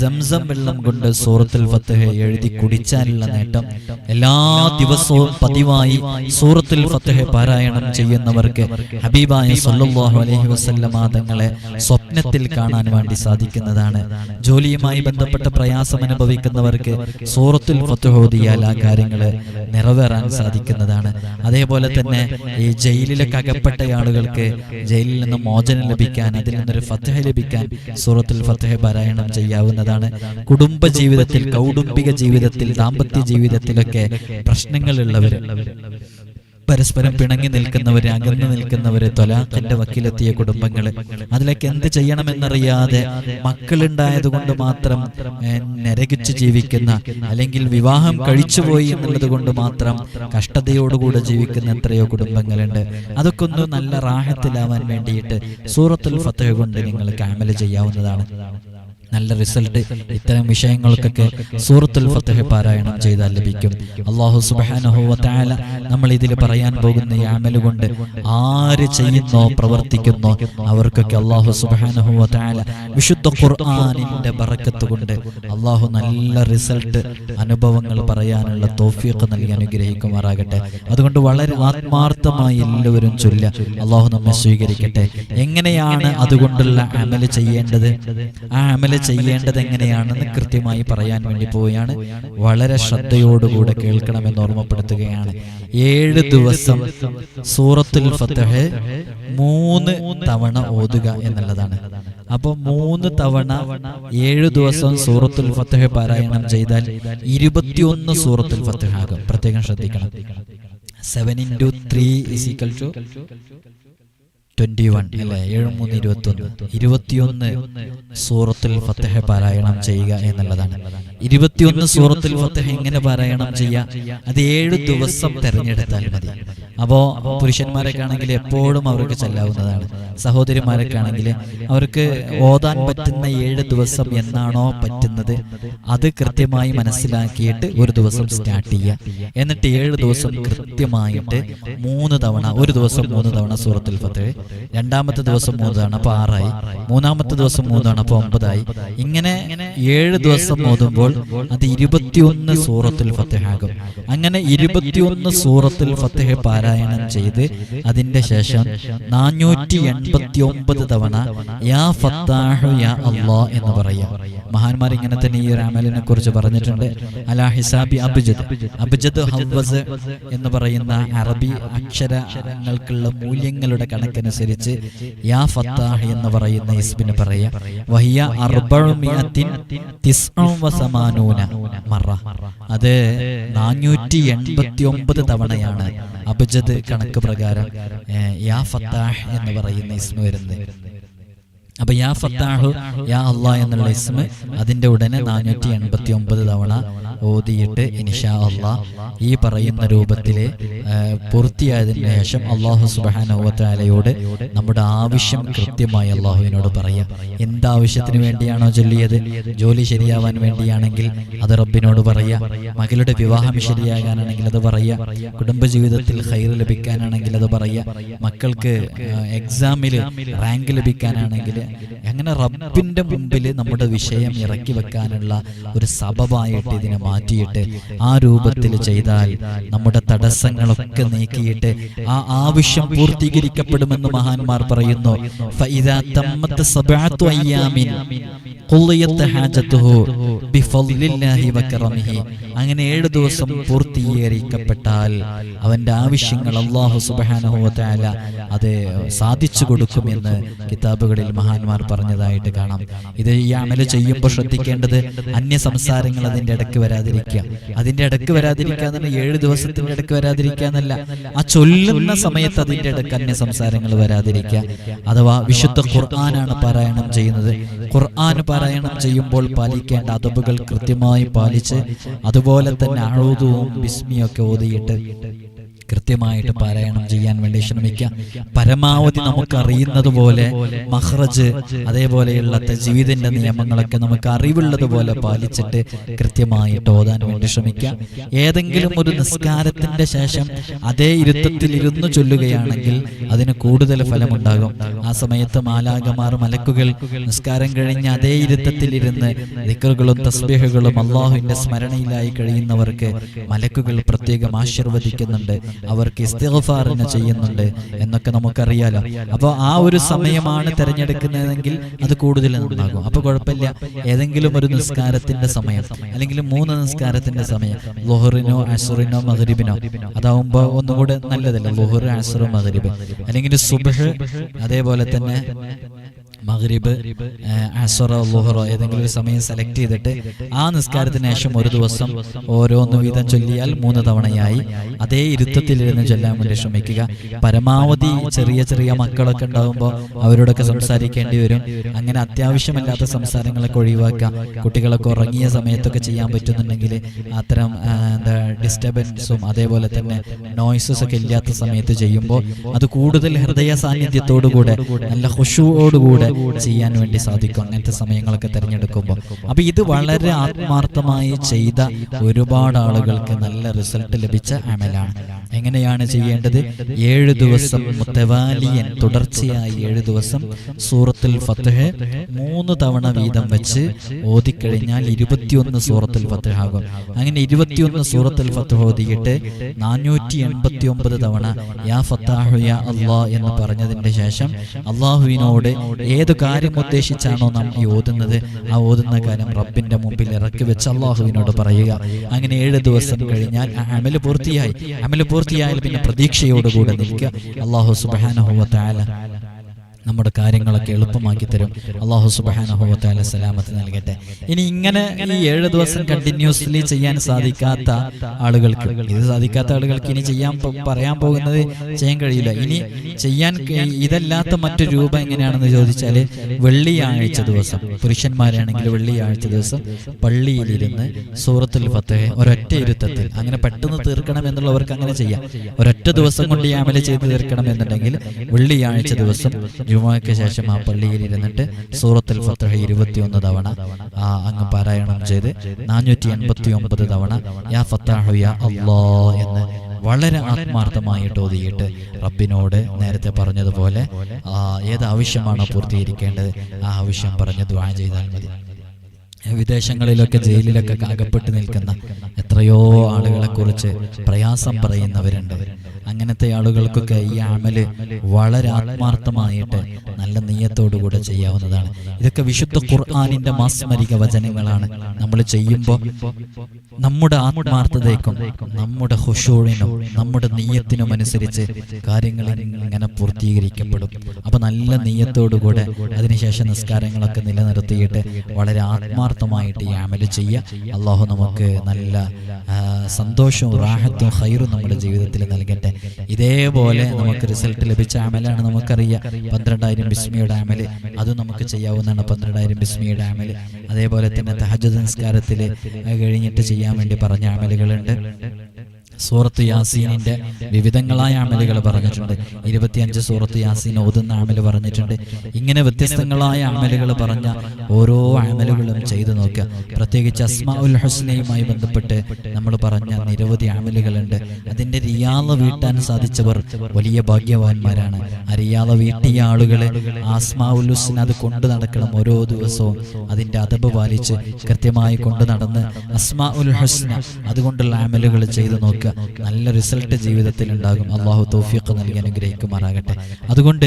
സംസം വെള്ളം കൊണ്ട് സൂറത്തിൽ ഫത്തഹ് എഴുതി കുടിച്ചാലുള്ള നേട്ടം. എല്ലാ ദിവസവും പതിവായി സൂറത്തുൽ ഫത്തഹ് പാരായണം ചെയ്യുന്നവർക്ക് ഹബീബായ സല്ലല്ലാഹു അലൈഹി വസല്ലമ തങ്ങളെ സ്വപ്നത്തിൽ കാണാൻ വേണ്ടി സാധിക്കുന്നതാണ്. ജോലിയുമായി ബന്ധപ്പെട്ട പ്രയാസം അനുഭവിക്കുന്നവർക്ക് സൂറത്തുൽ ഫത്തുഹോദിയാൽ ഓതിയാൽ ആ കാര്യങ്ങൾ നിറവേറാൻ സാധിക്കുന്നതാണ്. അതേപോലെ തന്നെ ഈ ജയിലിലൊക്കെ അകപ്പെട്ട ആളുകൾക്ക് ജയിലിൽ നിന്ന് മോചനം ലഭിക്കാൻ അതിൽ നിന്നൊരു ഫത്തഹ ലഭിക്കാൻ സൂറത്തുൽ ഫത്തഹ പാരായണം ചെയ്യാവുന്നതാണ്. കുടുംബ ജീവിതത്തിൽ കൗടുംബിക ജീവിതത്തിൽ ദാമ്പത്യ ജീവിതത്തിലൊക്കെ പ്രശ്നങ്ങളുള്ളവര്. പരസ്പരം പിണങ്ങി നിൽക്കുന്നവര് അകന്നു നിൽക്കുന്നവര് തൊലാഖിന്റെ വക്കിലെത്തിയ കുടുംബങ്ങൾ. അതിലേക്ക് എന്ത് ചെയ്യണമെന്നറിയാതെ മക്കളുണ്ടായത് കൊണ്ട് മാത്രം നരകിച്ച് ജീവിക്കുന്ന അല്ലെങ്കിൽ വിവാഹം കഴിച്ചുപോയി എന്നുള്ളത് കൊണ്ട് മാത്രം കഷ്ടതയോടുകൂടെ ജീവിക്കുന്ന എത്രയോ കുടുംബങ്ങളുണ്ട്. അതൊക്കെ ഒന്ന് നല്ല റാഹത്തിലാവാൻ വേണ്ടിയിട്ട് സൂറത്തുൽ ഫത്തഹ കൊണ്ട് നിങ്ങൾക്ക് അമൽ ചെയ്യാവുന്നതാണ്. നല്ല റിസൾട്ട് ഇത്തരം വിഷയങ്ങൾക്കൊക്കെ സൂറത്തുൽ ഫത്തഹ് പാരായണം ചെയ്താൽ ലഭിക്കും. അള്ളാഹു തആല നമ്മൾ ഇതിൽ പറയാൻ പോകുന്ന ഈ അമൽ കൊണ്ട് ആര് ചെയ്യുന്നോ പ്രവർത്തിക്കുന്നോ അവർക്കൊക്കെ അള്ളാഹു തആല വിശുദ്ധ ഖുർആാനിന്റെ ബറക്കത്ത് കൊണ്ട് അള്ളാഹു നല്ല റിസൾട്ട് അനുഭവങ്ങൾ പറയാനുള്ള തോഫിയൊക്കെ നൽകി അനുഗ്രഹിക്കുമാറാകട്ടെ. അതുകൊണ്ട് വളരെ ആത്മാർത്ഥമായി എല്ലാവരും ചൊല്ല അള്ളാഹു നമ്മെ സ്വീകരിക്കട്ടെ. എങ്ങനെയാണ് അതുകൊണ്ടുള്ള അമൽ ചെയ്യേണ്ടത്? ആ അമൽ ചെയ്യേണ്ടത് എങ്ങനെയാണെന്ന് കൃത്യമായി പറയാൻ വേണ്ടി പോവുകയാണ്. വളരെ ശ്രദ്ധയോടുകൂടെ കേൾക്കണമെന്ന് ഓർമ്മപ്പെടുത്തുകയാണ്. ഏഴ് ദിവസം സൂറത്തുൽ ഫത്തഹ് മൂന്ന് തവണ ഓതുക എന്നുള്ളതാണ്. അപ്പൊ മൂന്ന് തവണ ഏഴു ദിവസം സൂറത്തുൽ ഫത്തഹ് പാരായണം ചെയ്താൽ ഇരുപത്തിയൊന്ന് സൂറത്തുൽ ഫത്തഹ് ആകും. പ്രത്യേകം ശ്രദ്ധിക്കണം. Seven into three is equal to twenty one അല്ലെ? ഏഴ് മൂന്ന് ഇരുപത്തി ഒന്ന് ഇരുപത്തിയൊന്ന് സൂറത്തിൽ ഫത്തഹ പാരായണം ചെയ്യുക എന്നുള്ളതാണ്. ഇരുപത്തിയൊന്ന് സൂറത്തുൽ ഫത്തഹ എങ്ങനെ പാരായണം ചെയ്യുക? അത് ഏഴ് ദിവസം തെരഞ്ഞെടുത്താൽ മതി. അപ്പോ പുരുഷന്മാരൊക്കെ ആണെങ്കിൽ എപ്പോഴും അവർക്ക് ചെല്ലാവുന്നതാണ്. സഹോദരിമാരൊക്കെ ആണെങ്കിൽ അവർക്ക് ഓതാൻ പറ്റുന്ന ഏഴ് ദിവസം എന്നാണോ പറ്റുന്നത്? അത് കൃത്യമായി മനസ്സിലാക്കിയിട്ട് ഒരു ദിവസം സ്റ്റാർട്ട് ചെയ്യുക. എന്നിട്ട് ഏഴ് ദിവസം കൃത്യമായിട്ട് മൂന്ന് തവണ ഒരു ദിവസം മൂന്ന് തവണ സൂറത്തുൽ ഫത്തഹ് രണ്ടാമത്തെ ദിവസം മൂന്ന് തവണ അപ്പൊ ആറായി. മൂന്നാമത്തെ ദിവസം മൂന്ന് തവണ അപ്പൊ ഒമ്പതായി. ഇങ്ങനെ ഏഴ് ദിവസം ഓതുമ്പോൾ അത് ഇരുപത്തിയൊന്ന് സൂറത്തുൽ ഫത്തേഹാകും അങ്ങനെ ഇരുപത്തിയൊന്ന് സൂറത്തുൽ ഫത്തേഹ് പാരായണം ചെയ്ത് അതിന്റെ ശേഷം നാനൂറ്റി എൺപത്തി ഒമ്പത് തവണ യാ ഫത്താഹു യാ അള്ളാ എന്ന് പറയാം. മഹാന്മാർ ഇങ്ങനെ തന്നെ ഈ ഒരു കുറിച്ച് പറഞ്ഞിട്ടുണ്ട്. അലാ ഹിസാബി അബ്ജദ്. അബ്ജദ് ഹവസ് എന്ന് പറയുന്ന അറബി അക്ഷരങ്ങൾക്കുള്ള മൂല്യങ്ങളുടെ കണക്കനുസരിച്ച് യാ ഫത്താഹ് എന്ന് പറയുന്ന ഇസ്ബിന് പറയാ. വഹിയ വസമാനൂന മറ. അത് നാനൂറ്റി എൺപത്തി ഒമ്പത് തവണയാണ് അബ്ജദ് കണക്ക് പ്രകാരം. യാ ഫത്താഹ് എന്ന് പറയുന്ന ഇസ്മ വരുന്നത് അപ്പൊ യാ ഫത്താഹു യാ അള്ളാഹ് എന്നുള്ള ഇസ്മ അതിന്റെ ഉടനെ നാനൂറ്റി എൺപത്തി ഒമ്പത് തവണ ഓതിയിട്ട് ഇൻഷാ അള്ളാ ഈ പറയുന്ന രൂപത്തിൽ പൂർത്തിയായതിനു ശേഷം അള്ളാഹു സുബാനോത്താലയോട് നമ്മുടെ ആവശ്യം കൃത്യമായി അള്ളാഹുവിനോട് പറയാം. എന്താവശ്യത്തിന് വേണ്ടിയാണോ ചൊല്ലിയത്? ജോലി ശരിയാവാൻ വേണ്ടിയാണെങ്കിൽ അത് റബ്ബിനോട് പറയാം. മകളുടെ വിവാഹം ശരിയാകാനാണെങ്കിൽ അത് പറയാം. കുടുംബജീവിതത്തിൽ ഹൈർ ലഭിക്കാനാണെങ്കിൽ അത് പറയാം. മക്കൾക്ക് എക്സാമിൽ റാങ്ക് ലഭിക്കാനാണെങ്കിൽ അങ്ങനെ റബ്ബിന്റെ മുമ്പിൽ നമ്മുടെ വിഷയം ഇറക്കി വെക്കാനുള്ള ഒരു സബബായിട്ട് ഇതിനെ മാറ്റിയിട്ട് ആ രൂപത്തിൽ ചെയ്താൽ നമ്മുടെ തടസ്സങ്ങളൊക്കെ നീക്കിയിട്ട് ആ ആവശ്യം പൂർത്തീകരിക്കപ്പെടുമെന്ന് മഹാന്മാർ പറയുന്നു. അങ്ങനെ ഏഴ് ദിവസം പൂർത്തീകരിക്കപ്പെട്ടാൽ അവന്റെ ആവശ്യങ്ങൾ അള്ളാഹു സുബ്ഹാനഹു വതആല അത് സാധിച്ചു കൊടുക്കുമെന്ന് കിതാബുകളിൽ മഹാന്മാർ പറഞ്ഞതായിട്ട് കാണാം. ഇത് ഈ അമൽ ചെയ്യുമ്പോൾ ശ്രദ്ധിക്കേണ്ടത് അന്യ സംസാരങ്ങൾ അതിന്റെ ഇടയ്ക്ക് വരാതിരിക്കുക. അതിന്റെ ഇടയ്ക്ക് വരാതിരിക്കുക എന്നല്ല ഏഴ് ദിവസത്തിന്റെ ഇടയ്ക്ക് വരാതിരിക്കുക എന്നല്ല. ആ ചൊല്ലുന്ന സമയത്ത് അതിന്റെ ഇടയ്ക്ക് അന്യ സംസാരങ്ങൾ വരാതിരിക്കുക. അഥവാ വിശുദ്ധ ഖുർആനാണ് പാരായണം ചെയ്യുന്നത്. ഖുർആൻ പാരായണം ചെയ്യുമ്പോൾ പാലിക്കേണ്ട അതബുകൾ കൃത്യമായി പാലിച്ച് അതുപോലെ തന്നെ അഴുതുവും ബിസ്മിയൊക്കെ ഓതിയിട്ട് കൃത്യമായിട്ട് പാരായണം ചെയ്യാൻ വേണ്ടി ശ്രമിക്കുക പരമാവധി നമുക്ക് അറിയുന്നത് പോലെ മഹ്റജ് അതേപോലെയുള്ള ജീവിതന്റെ നിയമങ്ങളൊക്കെ നമുക്ക് അറിവുള്ളത് പോലെ പാലിച്ചിട്ട് കൃത്യമായിട്ട് ഓതാൻ വേണ്ടി ശ്രമിക്കുക ഏതെങ്കിലും ഒരു നിസ്കാരത്തിന്റെ ശേഷം അതേ ഇരുത്തത്തിൽ ഇരുന്ന് ചൊല്ലുകയാണെങ്കിൽ അതിന് കൂടുതൽ ഫലമുണ്ടാകും. ആ സമയത്ത് മാലാകമാർ മലക്കുകൾ നിസ്കാരം കഴിഞ്ഞ് അതേ ഇരുത്തത്തിൽ ഇരുന്ന് ദിക്കറുകളും തസ്ബീഹുകളും അള്ളാഹുവിന്റെ സ്മരണയിലായി കഴിയുന്നവർക്ക് മലക്കുകൾ പ്രത്യേകം ആശീർവദിക്കുന്നുണ്ട്. അവർക്ക് ഇസ്തിഗ്ഫാറിന് ചെയ്യുന്നുണ്ട് എന്നൊക്കെ നമുക്കറിയാലോ. അപ്പോൾ ആ ഒരു സമയമാണ് തിരഞ്ഞെടുക്കുന്നതെങ്കിൽ അത് കൂടുതൽ നന്നാകും. അപ്പൊ കുഴപ്പമില്ല. ഏതെങ്കിലും ഒരു നിസ്കാരത്തിന്റെ സമയം അല്ലെങ്കിൽ മൂന്ന് നിസ്കാരത്തിന്റെ സമയം. ലുഹറിനോ അസുറിനോ മഹരിബിനോ അതാവുമ്പോ ഒന്നുകൂടെ നല്ലതല്ല? ലുഹർ അസുർ മഹരിബ് അല്ലെങ്കിൽ സുബഹ് അതേപോലെ തന്നെ മഗ്രിബ് അസറോ ലുഹറോ ഏതെങ്കിലും ഒരു സമയം സെലക്ട് ചെയ്തിട്ട് ആ നിസ്കാരത്തിന് ശേഷം ഒരു ദിവസം ഓരോന്ന് വീതം ചൊല്ലിയാൽ മൂന്ന് തവണയായി അതേ ഇരുത്തത്തിലിരുന്ന് ചൊല്ലാൻ വേണ്ടി ശ്രമിക്കുക. പരമാവധി ചെറിയ ചെറിയ മക്കളൊക്കെ ഉണ്ടാകുമ്പോൾ അവരോടൊക്കെ സംസാരിക്കേണ്ടി വരും. അങ്ങനെ അത്യാവശ്യമല്ലാത്ത സംസാരങ്ങളൊക്കെ ഒഴിവാക്കുക. കുട്ടികളൊക്കെ ഉറങ്ങിയ സമയത്തൊക്കെ ചെയ്യാൻ പറ്റുന്നുണ്ടെങ്കിൽ അത്തരം എന്താ ഡിസ്റ്റർബൻസും അതേപോലെ തന്നെ നോയ്സസ് ഒക്കെ ഇല്ലാത്ത സമയത്ത് ചെയ്യുമ്പോൾ അത് കൂടുതൽ ഹൃദയ സാന്നിധ്യത്തോടുകൂടെ നല്ല ഹുഷുവോടുകൂടെ ചെയ്യാൻ വേണ്ടി സാധിക്കും. അങ്ങനത്തെ സമയങ്ങളൊക്കെ തിരഞ്ഞെടുക്കുമ്പോൾ അപ്പൊ ഇത് വളരെ ആത്മാർത്ഥമായി ചെയ്ത ഒരുപാട് ആളുകൾക്ക് നല്ല റിസൾട്ട് ലഭിച്ച അമലാണ്. എങ്ങനെയാണ് ചെയ്യേണ്ടത്? ഏഴ് ദിവസം മുത്തവാലിയൻ തുടർച്ചയായി ഏഴ് ദിവസം സൂറത്തുൽ ഫത്തഹ് മൂന്ന് തവണ വീതം വെച്ച് ഓതിക്കഴിഞ്ഞാൽ ഇരുപത്തിയൊന്ന് സൂറത്തുൽ ഫത്തഹ് ആകും. അങ്ങനെ ഇരുപത്തിയൊന്ന് സൂറത്തുൽ ഫത്തഹ് ഓതിയിട്ട് നാനൂറ്റി എൺപത്തി ഒമ്പത് തവണ യാ ഫത്താഹു യാ അള്ളാ എന്ന് പറഞ്ഞതിന്റെ ശേഷം അള്ളാഹുവിനോട് ഏത് കാര്യം ഉദ്ദേശിച്ചാണോ നാം ഈ ഓതുന്നത്? ആ ഓതുന്ന കാര്യം റബ്ബിന്റെ മുമ്പിൽ ഇറക്കി വെച്ച് അള്ളാഹുവിനോട് പറയുക. അങ്ങനെ ഏഴ് ദിവസം കഴിഞ്ഞാൽ അമൽ പൂർത്തിയായി. അമൽ പൂർത്തിയായാൽ പിന്നെ പ്രതീക്ഷയോടുകൂടെ നിൽക്കുക. അള്ളാഹു സുബാനഹുവ താല നമ്മുടെ കാര്യങ്ങളൊക്കെ എളുപ്പമാക്കി തരും. അള്ളാഹു സുബാനഹുവത്താല സലാമത്ത് നൽകട്ടെ. ഇനി ഇങ്ങനെ ഈ ഏഴ് ദിവസം കണ്ടിന്യൂസ്ലി ചെയ്യാൻ സാധിക്കാത്ത ആളുകൾക്ക്. ഇത് സാധിക്കാത്ത ആളുകൾക്ക് ഇനി ചെയ്യാൻ പറയാൻ പോകുന്നത് ചെയ്യാൻ കഴിയില്ല. ഇനി ചെയ്യാൻ ഇതല്ലാത്ത മറ്റൊരു രൂപം എങ്ങനെയാണെന്ന് ചോദിച്ചാൽ വെള്ളിയാഴ്ച ദിവസം. പുരുഷന്മാരാണെങ്കിൽ വെള്ളിയാഴ്ച ദിവസം പള്ളിയിലിരുന്ന് സൂറത്തിൽ ഫത്തഹ് ഒരൊറ്റ ഇരുത്തത്തിൽ. അങ്ങനെ പെട്ടെന്ന് തീർക്കണം എന്നുള്ളവർക്ക് അങ്ങനെ ചെയ്യാം. ഒരൊറ്റ ദിവസം കൊണ്ട് ഈ അമല ചെയ്ത് തീർക്കണം എന്നുണ്ടെങ്കിൽ വെള്ളിയാഴ്ച ദിവസം ജുമാക്ക് ശേഷം ആ പള്ളിയിൽ ഇരുന്നിട്ട് സൂറത്തുൽ ഫത്തഹ് ഇരുപത്തിയൊന്ന് തവണ ആ അങ്ങ് പാരായണം ചെയ്ത് നാനൂറ്റി എൺപത്തി ഒമ്പത് തവണ യാ ഫത്താഹു യാ അള്ളാ എന്ന് വളരെ ആത്മാർത്ഥമായിട്ട് ഓതിയിട്ട് റബ്ബിനോട് നേരത്തെ പറഞ്ഞതുപോലെ ആ, ഏത് ആവശ്യമാണോ പൂർത്തീകരിക്കേണ്ടത് ആ ആവശ്യം പറഞ്ഞ് ദ്വാ ചെയ്താൽ മതി. വിദേശങ്ങളിലൊക്കെ ജയിലിലൊക്കെ അകപ്പെട്ട് നിൽക്കുന്ന എത്രയോ ആളുകളെ കുറിച്ച് പ്രയാസം പറയുന്നവരുണ്ട്. അങ്ങനത്തെ ആളുകൾക്കൊക്കെ ഈ അമൽ വളരെ ആത്മാർത്ഥമായിട്ട് നല്ല നീയത്തോടുകൂടെ ചെയ്യാവുന്നതാണ്. ഇതൊക്കെ വിശുദ്ധ ഖുർആാനിന്റെ മാസ്മരിക വചനങ്ങളാണ്. നമ്മൾ ചെയ്യുമ്പോൾ നമ്മുടെ ആത്മാർത്ഥതയ്ക്കും നമ്മുടെ ഹുഷൂഴിനും നമ്മുടെ നീയത്തിനും അനുസരിച്ച് കാര്യങ്ങൾ ഇങ്ങനെ പൂർത്തീകരിക്കപ്പെടും. അപ്പൊ നല്ല നീയത്തോടുകൂടെ അതിനുശേഷം നിസ്കാരങ്ങളൊക്കെ നിലനിർത്തിയിട്ട് വളരെ ആത്മാർത്ഥമായിട്ട് ഈ അമൽ ചെയ്യുക. അള്ളാഹു നമുക്ക് നല്ല സന്തോഷവും റാഹത്തും ഹൈറും നമ്മുടെ ജീവിതത്തിൽ നൽകട്ടെ. ഇതേപോലെ നമുക്ക് റിസൾട്ട് ലഭിച്ച അമലാണ് നമുക്കറിയാം. പന്ത്രണ്ടായിരം ബിസ്മിയുടെ അമൽ. അത് നമുക്ക് ചെയ്യാവുന്നതാണ് പന്ത്രണ്ടായിരം ബിസ്മിയുടെ അമൽ. അതേപോലെ തന്നെ തഹജ നിസ്കാരത്തിൽ കഴിഞ്ഞിട്ട് ചെയ്യാൻ വേണ്ടി പറഞ്ഞ അമലുകളുണ്ട്. സൂറത്ത് യാസീനിന്റെ വിവിധങ്ങളായ അമലുകൾ പറഞ്ഞിട്ടുണ്ട്. ഇരുപത്തിയഞ്ച് സൂറത്ത് യാസീൻ ഓതുന്ന അമൽ പറഞ്ഞിട്ടുണ്ട്. ഇങ്ങനെ വ്യത്യസ്തങ്ങളായ അമലുകൾ പറഞ്ഞ ഓരോ അമലുകളും ചെയ്തു നോക്കുക. പ്രത്യേകിച്ച് അസ്മാ ഉൽ ഹുസ്നയുമായി ബന്ധപ്പെട്ട് നമ്മൾ പറഞ്ഞ നിരവധി അമലുകളുണ്ട്. അതിന്റെ റിയാള വീട്ടാൻ സാധിച്ചവർ വലിയ ഭാഗ്യവാന്മാരാണ്. ആ റിയാള വീട്ടിയ ആളുകളെ ആസ്മാ ഉൽ ഹുസ്ന അത് കൊണ്ടു നടക്കണം ഓരോ ദിവസവും. അതിന്റെ അതബ് പാലിച്ച് കൃത്യമായി കൊണ്ടു നടന്ന് അസ്മാ ഉൽ ഹുസ്ന അതുകൊണ്ടുള്ള അമലുകൾ ചെയ്തു നോക്കുക. നല്ല റിസൾട്ട് ജീവിതത്തിൽ ഉണ്ടാകും അള്ളാഹു തൗഫീഖ് നൽകി അനുഗ്രഹിക്കുമാറാകട്ടെ. അതുകൊണ്ട്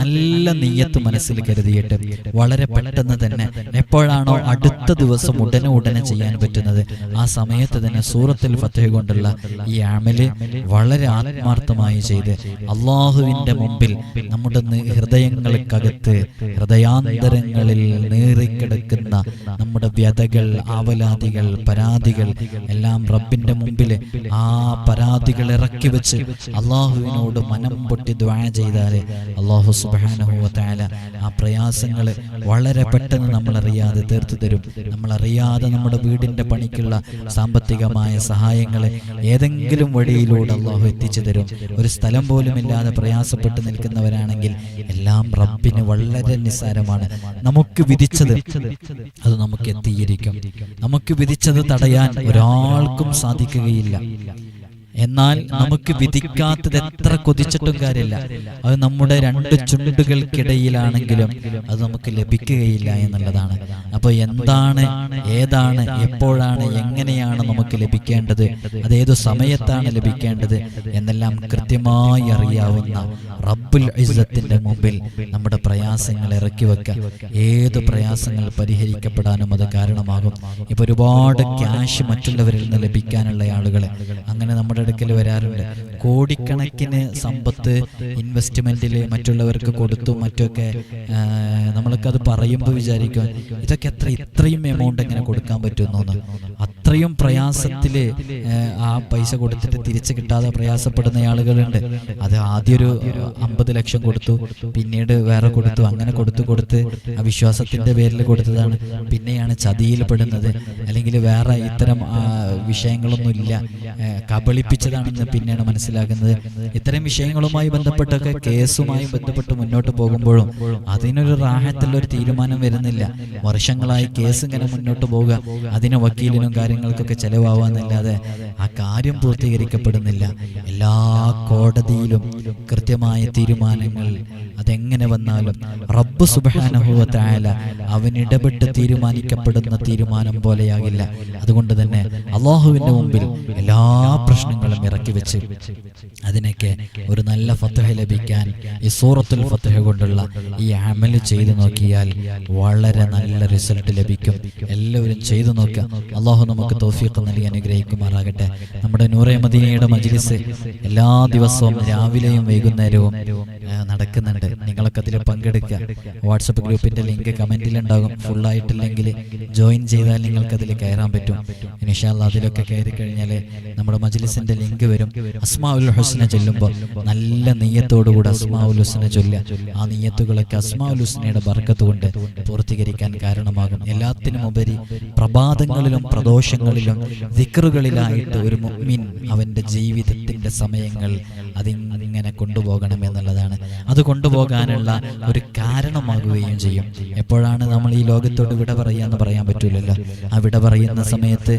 നല്ല നീയത്ത് മനസ്സിൽ കരുതിയിട്ട് വളരെ പെട്ടെന്ന് തന്നെ എപ്പോഴാണോ അടുത്ത ദിവസം ഉടനെ ഉടനെ ചെയ്യാൻ പറ്റുന്നത് ആ സമയത്ത് തന്നെ സൂറത്തിൽ ഫത്തഹ കൊണ്ടുള്ള ഈ അമൽ വളരെ ആത്മാർത്ഥമായി ചെയ്ത് അള്ളാഹുവിന്റെ മുമ്പിൽ നമ്മുടെ ഹൃദയങ്ങൾക്കകത്ത് ഹൃദയാന്തരങ്ങളിൽ നീറിക്കിടക്കുന്ന നമ്മുടെ വ്യതകൾ ആവലാതികൾ പരാതികൾ എല്ലാം റബ്ബിന്റെ മുമ്പിൽ ആ പരാതികൾ ഇറക്കി വെച്ച് അള്ളാഹുവിനോട് മനം പൊട്ടി ദ്വാ ചെയ്താലേ അള്ളാഹു സുബാനഹുവല ആ പ്രയാസങ്ങൾ വളരെ പെട്ടെന്ന് നമ്മൾ അറിയാതെ തീർത്തു തരും. നമ്മൾ അറിയാതെ നമ്മുടെ വീടിന്റെ പണിക്കുള്ള സാമ്പത്തികമായ സഹായങ്ങൾ ഏതെങ്കിലും വഴിയിലൂടെ അള്ളാഹു എത്തിച്ചു തരും. ഒരു സ്ഥലം പോലും ഇല്ലാതെ പ്രയാസപ്പെട്ട് നിൽക്കുന്നവരാണെങ്കിൽ എല്ലാം റബ്ബിന് വളരെ നിസ്സാരമാണ്. നമുക്ക് വിധിച്ചത് അത് നമുക്ക് എത്തിയിരിക്കും. നമുക്ക് വിധിച്ചത് തടയാൻ ഒരാൾക്കും സാധിക്കുകയില്ല. എന്നാൽ നമുക്ക് വിധിക്കാത്തത് എത്ര കൊതിച്ചിട്ടും കാര്യമില്ല. അത് നമ്മുടെ രണ്ട് ചുണ്ടുകൾക്കിടയിലാണെങ്കിലും അത് നമുക്ക് ലഭിക്കുകയില്ല എന്നുള്ളതാണ്. അപ്പൊ എന്താണ് ഏതാണ് എപ്പോഴാണ് എങ്ങനെയാണ് നമുക്ക് ലഭിക്കേണ്ടത്? അത് ഏതു സമയത്താണ് ലഭിക്കേണ്ടത് എന്നെല്ലാം കൃത്യമായി അറിയാവുന്ന റബ്ബുൽ ഇസ്സത്തിന്റെ മുമ്പിൽ നമ്മുടെ പ്രയാസങ്ങൾ ഇറക്കി വെക്കുക ഏത് പ്രയാസങ്ങൾ പരിഹരിക്കപ്പെടാനും അത് കാരണമാകും. ഇപ്പൊ ഒരുപാട് ക്യാഷ് മറ്റുള്ളവരിൽ നിന്ന് ലഭിക്കാനുള്ള ആളുകളെ. അങ്ങനെ നമ്മുടെ നമ്മുടെ അടുക്കൽ വരാറുണ്ട്. കോടിക്കണക്കിന് സമ്പത്ത് ഇൻവെസ്റ്റ്മെന്റിൽ മറ്റുള്ളവർക്ക് കൊടുത്തു മറ്റൊക്കെ നമ്മൾക്ക് നമ്മളൊക്കെ അത് പറയുമ്പോൾ വിചാരിക്കും ഇതൊക്കെ എത്ര ഇത്രയും എമൗണ്ട് എങ്ങനെ കൊടുക്കാൻ പറ്റുന്നു അത്രയും പ്രയാസത്തിൽ ആ പൈസ കൊടുത്തിട്ട് തിരിച്ചു കിട്ടാതെ പ്രയാസപ്പെടുന്ന ആളുകളുണ്ട്. അത് ആദ്യം ഒരു അമ്പത് ലക്ഷം കൊടുത്തു പിന്നീട് വേറെ കൊടുത്തു അങ്ങനെ കൊടുത്തു കൊടുത്ത് വിശ്വാസത്തിന്റെ പേരിൽ കൊടുത്തതാണ്. പിന്നെയാണ് ചതിയിൽ പെടുന്നത് അല്ലെങ്കിൽ വേറെ ഇത്തരം വിഷയങ്ങളൊന്നും ഇല്ല ഏ, കബളിപ്പിച്ചതാണെന്ന് പിന്നെയാണ് മനസ്സിലാക്കുന്നത് ഇത്തരം വിഷയങ്ങളുമായി ബന്ധപ്പെട്ടൊക്കെ കേസുമായി ബന്ധപ്പെട്ട് മുന്നോട്ട് പോകുമ്പോഴും അതിനൊരു റാഹത്തുള്ള ഒരു തീരുമാനം വരുന്നില്ല. വർഷങ്ങളായി കേസ് ഇങ്ങനെ മുന്നോട്ട് പോവുക അതിന് വക്കീലിനും കാര്യങ്ങൾക്കൊക്കെ ചെലവാവാന്നല്ലാതെ ആ കാര്യം പൂർത്തീകരിക്കപ്പെടുന്നില്ല. എല്ലാ കോടതിയിലും കൃത്യമായ തീരുമാനങ്ങൾ അതെങ്ങനെ വന്നാലും റബ്ബ് സുബാനുഭവത്തായാല അവൻ ഇടപെട്ട് തീരുമാനിക്കപ്പെടുന്ന തീരുമാനം പോലെയാകില്ല. അതുകൊണ്ട് തന്നെ അള്ളാഹുവിന്റെ മുമ്പിൽ എല്ലാ പ്രശ്നങ്ങളും ഇറക്കി വെച്ച് അതിനൊക്കെ ഒരു നല്ല ഫത്തഹ ലഭിക്കാൻ ഈ സൂറത്തുൽ ഫത്തഹ കൊണ്ടുള്ള ഈ അമൽ ചെയ്തു നോക്കിയാൽ വളരെ നല്ല റിസൾട്ട് ലഭിക്കും. എല്ലാവരും ചെയ്തു നോക്കുക. അള്ളാഹു നമുക്ക് തോഫീഖ് നൽകി അനുഗ്രഹിക്കുമാറാകട്ടെ. നമ്മുടെ നൂറേമദീനയുടെ മജ്ലിസ് എല്ലാ ദിവസവും രാവിലെയും വൈകുന്നേരവും നടക്കുന്നുണ്ട്. നിങ്ങളൊക്കെ അതിൽ പങ്കെടുക്കുക. വാട്സപ്പ് ഗ്രൂപ്പിന്റെ ലിങ്ക് കമന്റിൽ ഉണ്ടാകും ഫുൾ ആയിട്ടില്ലെങ്കിൽ ജോയിൻ ചെയ്താൽ നിങ്ങൾക്ക് അതിൽ കയറാൻ പറ്റും. ഇനിഷാല്ല അതിലൊക്കെ കയറി കഴിഞ്ഞാൽ നമ്മുടെ മജ്ലിസിന്റെ ലിങ്ക് വരും. അസ്മാഉൽ ഹുസ്ന ചൊല്ലുമ്പോൾ നല്ല നെയ്യത്തോടുകൂടി അസ്മാഉൽ ഹുസ്ന ചൊല്ലുക. ആ നെയ്യത്തുകളൊക്കെ അസ്മാഉൽ ഹുസ്നയുടെ ബർക്കത്ത് കൊണ്ട് പൂർത്തീകരിക്കാൻ കാരണമാകും. എല്ലാത്തിനും ഉപരി പ്രഭാതങ്ങളിലും പ്രദോഷങ്ങളിലും ദിക്റുകളിലായിട്ട് ഒരു മുഅ്മിൻ അവന്റെ ജീവിതത്തിന്റെ സമയങ്ങൾ അതിങ്ങനെ കൊണ്ടുപോകണം എന്നുള്ളതാണ്. അത് കൊണ്ടുപോകാനുള്ള ഒരു കാരണമാകുകയും ചെയ്യും. എപ്പോഴാണ് നമ്മൾ ഈ ലോകത്തോട് വിട എന്ന് പറയാൻ പറ്റൂലല്ലോ. ആ വിട പറയുന്ന സമയത്ത്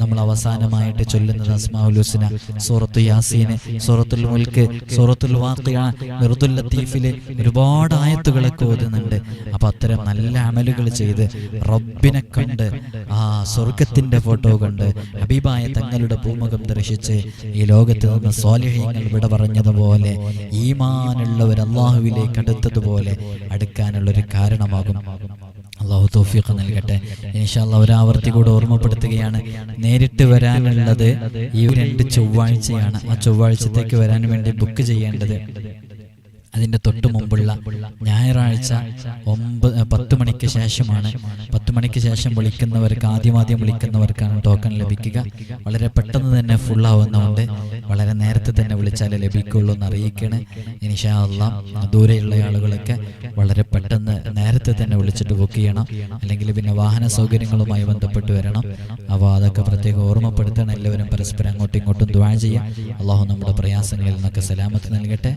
നമ്മൾ അവസാനമായിട്ട് ചൊല്ലുന്നത് അസ്മാഉൽ ഹുസ്ന സൂറത്തു യാസീന് സൂറത്തുൽ മുൽക്ക് സൂറത്തുൽ വാഖിയ മിർദുൽ ലത്തീഫിൽ ഒരുപാട് ആയത്തുകളൊക്കെ ഓതുന്നുണ്ട്. അപ്പൊ അത്തരം നല്ല അമലുകൾ ചെയ്ത് റബ്ബിനെ കണ്ട് ആ സ്വർഗത്തിന്റെ ഫോട്ടോ കണ്ട് ഹബീബായ തങ്ങളുടെ പൂമുഖം ദർശിച്ച് ഈ ലോകത്ത് നിന്ന് സ്വാലിഹ്യങ്ങൾ വിട പറഞ്ഞതുപോലെ ഈമാനുള്ളവർ അള്ളാഹുവിലേക്ക് അടുത്തതുപോലെ അടുക്കാനുള്ള ഒരു കാരണമാകും. അള്ളാഹു തോഫിയൊക്കെ നൽകട്ടെ. ഇൻഷാല്ല ഒരാവർത്തി കൂടെ ഓർമ്മപ്പെടുത്തുകയാണ്. നേരിട്ട് വരാനുള്ളത് ഈ രണ്ട് ചൊവ്വാഴ്ചയാണ്. ആ ചൊവ്വാഴ്ചത്തേക്ക് വരാൻ വേണ്ടി ബുക്ക് ചെയ്യേണ്ടത്. അതിന്റെ തൊട്ട് മുമ്പുള്ള ഞായറാഴ്ച ഒമ്പത് പത്ത് മണിക്ക് ശേഷമാണ്. പത്ത് മണിക്ക് ശേഷം വിളിക്കുന്നവർക്ക് ആദ്യമാദ്യം വിളിക്കുന്നവർക്കാണ് ടോക്കൺ ലഭിക്കുക. വളരെ പെട്ടെന്ന് തന്നെ ഫുൾ ആവുന്നതുകൊണ്ട് വളരെ നേരത്തെ തന്നെ വിളിച്ചാലേ ലഭിക്കുള്ളൂ എന്ന് അറിയിക്കണേ. ഇനിഷാ അള്ളാം ദൂരെയുള്ള ആളുകളൊക്കെ വളരെ പെട്ടെന്ന് നേരത്തെ തന്നെ വിളിച്ചിട്ട് ബുക്ക് ചെയ്യണം. അല്ലെങ്കിൽ പിന്നെ വാഹന സൗകര്യങ്ങളുമായി ബന്ധപ്പെട്ട് വരണം. അപ്പോൾ അതൊക്കെ പ്രത്യേകം ഓർമ്മപ്പെടുത്തണം. എല്ലാവരും പരസ്പരം അങ്ങോട്ടും ഇങ്ങോട്ടും ദ്വാ ചെയ്യാം. അള്ളാഹു നമ്മുടെ പ്രയാസങ്ങളിൽ നിന്നൊക്കെ സലാമത്ത് നൽകട്ടെ.